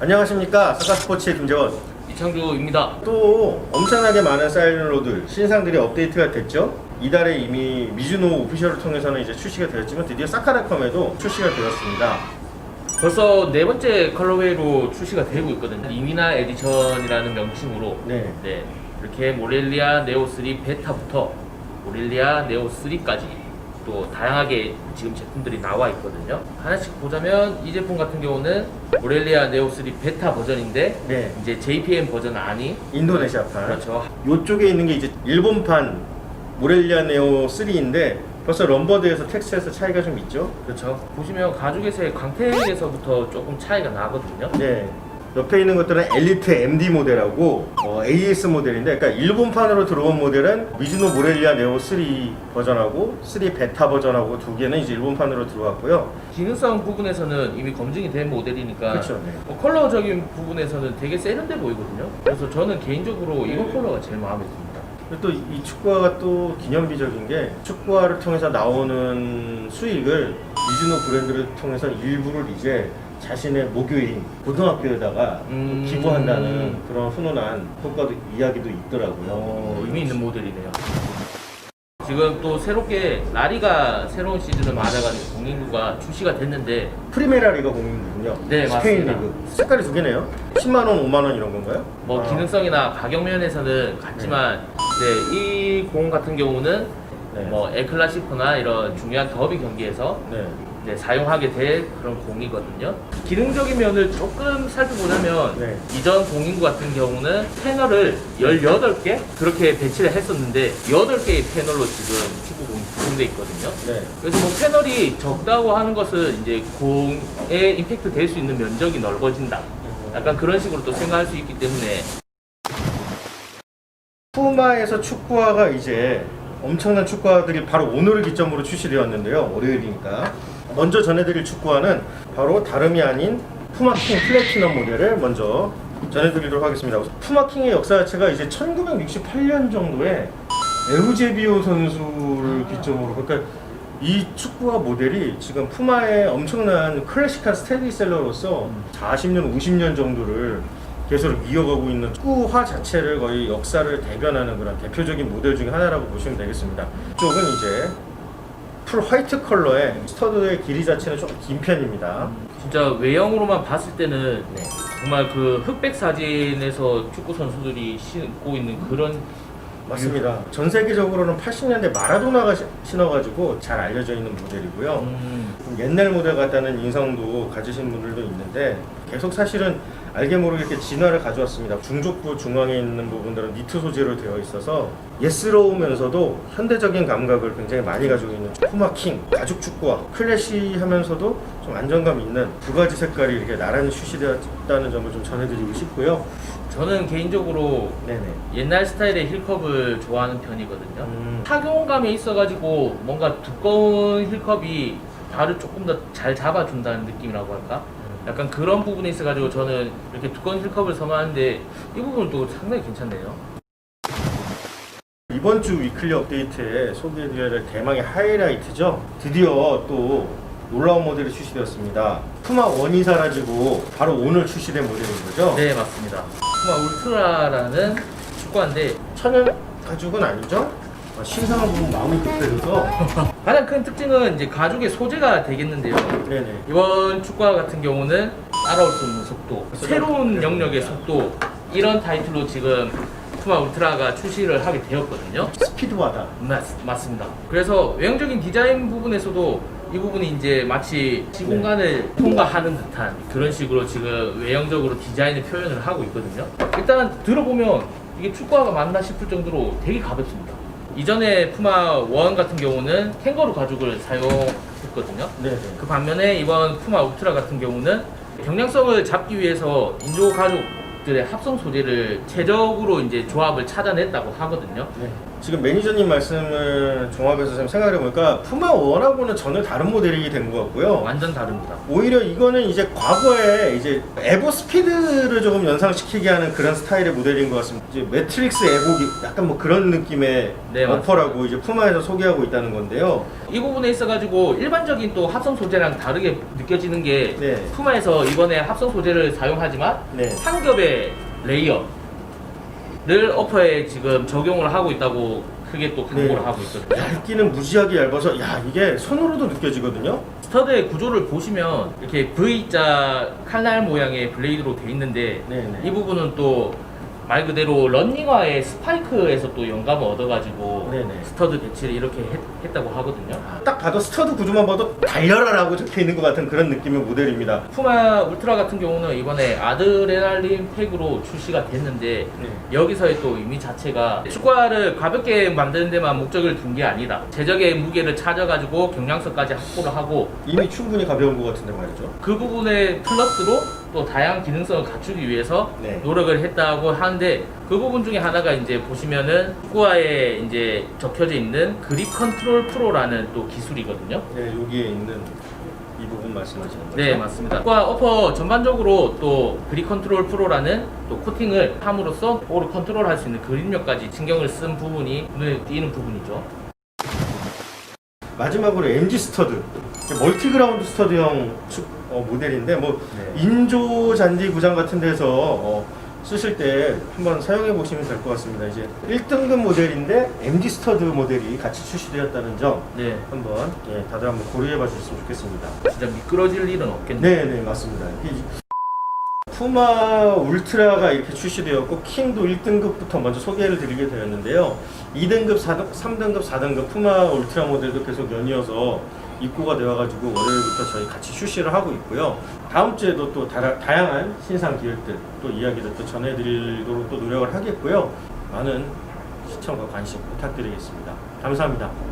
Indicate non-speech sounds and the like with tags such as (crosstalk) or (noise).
안녕하십니까. 사카스포츠의 김재원. 이창주입니다. 또 엄청나게 많은 사이렌로드 신상들이 업데이트가 됐죠? 이달에 이미 미즈노 오피셜을 통해서는 이제 출시가 되었지만 드디어 사카라컴에도 출시가 되었습니다. 벌써 네 번째 컬러웨이로 출시가 되고 있거든요. 이미나 에디션이라는 명칭으로. 네. 네, 이렇게 모렐리아 네오 3 베타부터 모렐리아 네오 3까지 또 다양하게 지금 제품들이 나와 있거든요. 하나씩 보자면 이 제품 같은 경우는 모렐리아 네오 3 베타 버전인데 네 이제 JPM 버전 아닌 인도네시아판 그렇죠. 요쪽에 있는 게 이제 일본판 모렐리아 네오 3인데 벌써 럼버드에서 텍스트에서 차이가 좀 있죠 그렇죠. 보시면 가죽에서의 광택에서부터 조금 차이가 나거든요. 네. 옆에 있는 것들은 엘리트 MD 모델하고 어, AS 모델인데, 그러니까 일본판으로 들어온 모델은 미즈노 모렐리아 네오 3 버전하고 3 베타 버전하고 두 개는 이제 일본판으로 들어왔고요. 기능성 부분에서는 이미 검증이 된 모델이니까 그렇죠. 네. 뭐 컬러적인 부분에서는 되게 세련돼 보이거든요. 그래서 저는 개인적으로 이번 컬러가 제일 마음에 듭니다. 또 이 축구화가 또 기념비적인 게 축구화를 통해서 나오는 수익을 미즈노 브랜드를 통해서 일부를 이제 자신의 모교인 고등학교에다가 음. 기부한다는 그런 훈훈한 효과도 이야기도 있더라고요. 어, 의미 있는 모델이네요. 지금 또 새롭게 라리가 새로운 시즌을 맞아가지고 공인구가 출시가 됐는데 프리메라 리가 공인군요. 네, 스페인 맞습니다. 리그. 색깔이 두 개네요. 10만 원, 5만 원 이런 건가요? 뭐 아, 기능성이나 가격 면에서는 같지만 네, 이 공 같은 경우는 네. 뭐 엘클라시코나 이런 중요한 더비 경기에서 네. 네, 사용하게 될 그런 공이거든요. 기능적인 면을 조금 살펴보자면 네. 이전 공인구 같은 경우는 패널을 18개 그렇게 배치를 했었는데 8개의 패널로 지금 축구공이 구성되어 있거든요. 네. 그래서 뭐 패널이 적다고 하는 것은 이제 공에 임팩트 될 수 있는 면적이 넓어진다. 약간 그런 식으로 또 생각할 수 있기 때문에 푸마에서 축구화가 이제 엄청난 축구화들이 바로 오늘을 기점으로 출시되었는데요. 월요일이니까. 먼저 전해드릴 축구화는 바로 다름이 아닌 푸마킹 플래티넘 모델을 먼저 전해드리도록 하겠습니다. 푸마킹의 역사 자체가 이제 1968년 정도에 에우제비오 선수를 기점으로 그러니까 이 축구화 모델이 지금 푸마의 엄청난 클래식한 스테디셀러로서 40년, 50년 정도를 계속 이어가고 있는 축구화 자체를 거의 역사를 대변하는 그런 대표적인 모델 중에 하나라고 보시면 되겠습니다. 이쪽은 이제 풀 화이트 컬러의 스터드의 길이 자체는 좀 긴 편입니다. 진짜 외형으로만 봤을 때는 네, 정말 그 흑백 사진에서 축구 선수들이 신고 있는 그런 맞습니다. 전 세계적으로는 80년대 마라도나가 시- 신어가지고 잘 알려져 있는 모델이고요. 음, 좀 옛날 모델 같다는 인상도 가지신 분들도 있는데 계속 사실은 알게 모르게 이렇게 진화를 가져왔습니다. 중족부 중앙에 있는 부분들은 니트 소재로 되어 있어서 예스러우면서도 현대적인 감각을 굉장히 많이 가지고 있는 푸마킹, 가죽 축구화, 클래시하면서도 좀 안정감 있는 두 가지 색깔이 이렇게 나란히 출시되었다는 점을 좀 전해드리고 싶고요. 저는 개인적으로 네네. 옛날 스타일의 힐컵을 좋아하는 편이거든요. 음, 착용감이 있어가지고 뭔가 두꺼운 힐컵이 발을 조금 더 잘 잡아준다는 느낌이라고 할까? 약간 그런 부분에 있어가지고 저는 이렇게 두꺼운 힐컵을 선호하는데 이 부분은 또 상당히 괜찮네요. 이번 주 위클리 업데이트에 소개해드려야 할 대망의 하이라이트죠. 드디어 또 놀라운 모델이 출시되었습니다. 푸마 1이 사라지고 바로 오늘 출시된 모델인 거죠? 네 맞습니다. 푸마 울트라라는 축구화인데 천연 가죽은 아니죠? 아, 신상을 보면 마음이 급해져서 (laughs) 가장 큰 특징은 이제 가죽의 소재가 되겠는데요. 네네 이번 축구화 같은 경우는 따라올 수 없는 속도, 새로운 영역의 속도 이런 타이틀로 지금 푸마 울트라가 출시를 하게 되었거든요. 스피드화다 맞, 맞습니다. 그래서 외형적인 디자인 부분에서도 이 부분이 이제 마치 시공간을 통과하는 듯한 그런 식으로 지금 외형적으로 디자인을 표현을 하고 있거든요. 일단 들어보면 이게 축구화가 맞나 싶을 정도로 되게 가볍습니다. 이전에 푸마 1 같은 경우는 캥거루 가죽을 사용했거든요. 네네 그 반면에 이번 푸마 울트라 같은 경우는 경량성을 잡기 위해서 인조 가죽들의 합성 소재를 최적으로 이제 조합을 찾아냈다고 하거든요. 네. 지금 매니저님 말씀을 종합해서 좀 생각해 보니까 푸마 1하고는 전혀 다른 모델이 된 것 같고요. 완전 다릅니다. 오히려 이거는 이제 과거에 이제 에보 스피드를 조금 연상시키게 하는 그런 스타일의 모델인 것 같습니다. 이제 매트릭스 에보기 약간 뭐 그런 느낌의 네, 어퍼라고 이제 푸마에서 소개하고 있다는 건데요. 이 부분에 있어가지고 일반적인 또 합성 소재랑 다르게 느껴지는 게 네. 푸마에서 이번에 합성 소재를 사용하지만 네. 한 겹의 레이어 를 어퍼에 지금 적용을 하고 있다고 크게 또 광고를 네. 하고 있거든요. 얇기는 무지하게 얇아서 야 이게 손으로도 느껴지거든요. 스터드의 구조를 보시면 이렇게 V자 칼날 모양의 블레이드로 돼 있는데 네네. 이 부분은 또 말 그대로 런닝화의 스파이크에서 또 영감을 얻어가지고 네네. 스터드 배치를 이렇게 했, 다고 하거든요. 딱 봐도 스터드 구조만 봐도 달려라라고 적혀 있는 것 같은 그런 느낌의 모델입니다. 푸마 울트라 같은 경우는 이번에 아드레날린 팩으로 출시가 됐는데 네. 여기서의 또 의미 자체가 축구화를 가볍게 만드는 데만 목적을 둔 게 아니다. 제적의 무게를 찾아가지고 경량성까지 확보를 하고 이미 충분히 가벼운 것 같은데 말이죠. 그 부분에 플러스로 또 다양한 기능성을 갖추기 위해서 네. 노력을 했다고 하는데 그 부분 중에 하나가 이제 보시면은 축구화에 이제 적혀져 있는 그립 컨트롤 프로라는 또 기술이거든요. 네, 여기에 있는 이 부분 말씀하시는 거죠? 네 맞습니다. 축구화 어퍼 전반적으로 또 그립 컨트롤 프로라는 또 코팅을 함으로써 볼을 컨트롤할 수 있는 그립력까지 신경을 쓴 부분이 눈에 띄는 부분이죠. 마지막으로 MG 스터드 멀티그라운드 스터드형 축 어, 모델인데 뭐 네. 인조 잔디 구장 같은 데서 어, 쓰실 때 한번 사용해 보시면 될 것 같습니다. 이제 1등급 모델인데 MG 스터드 모델이 같이 출시되었다는 점 네, 한번 예, 다들 한번 고려해 봐 주셨으면 좋겠습니다. 진짜 미끄러질 일은 없겠네요. 네, 네, 맞습니다. 이 푸마 울트라가 이렇게 출시되었고 킹도 1등급부터 먼저 소개를 드리게 되었는데요. 2등급, 4등, 3등급, 4등급 푸마 울트라 모델도 계속 연이어서 입고가 되어가지고 월요일부터 저희 같이 출시를 하고 있고요. 다음 주에도 또 다, 다양한 신상 기획들 또 이야기들 또 전해드리도록 또 노력을 하겠고요. 많은 시청과 관심 부탁드리겠습니다. 감사합니다.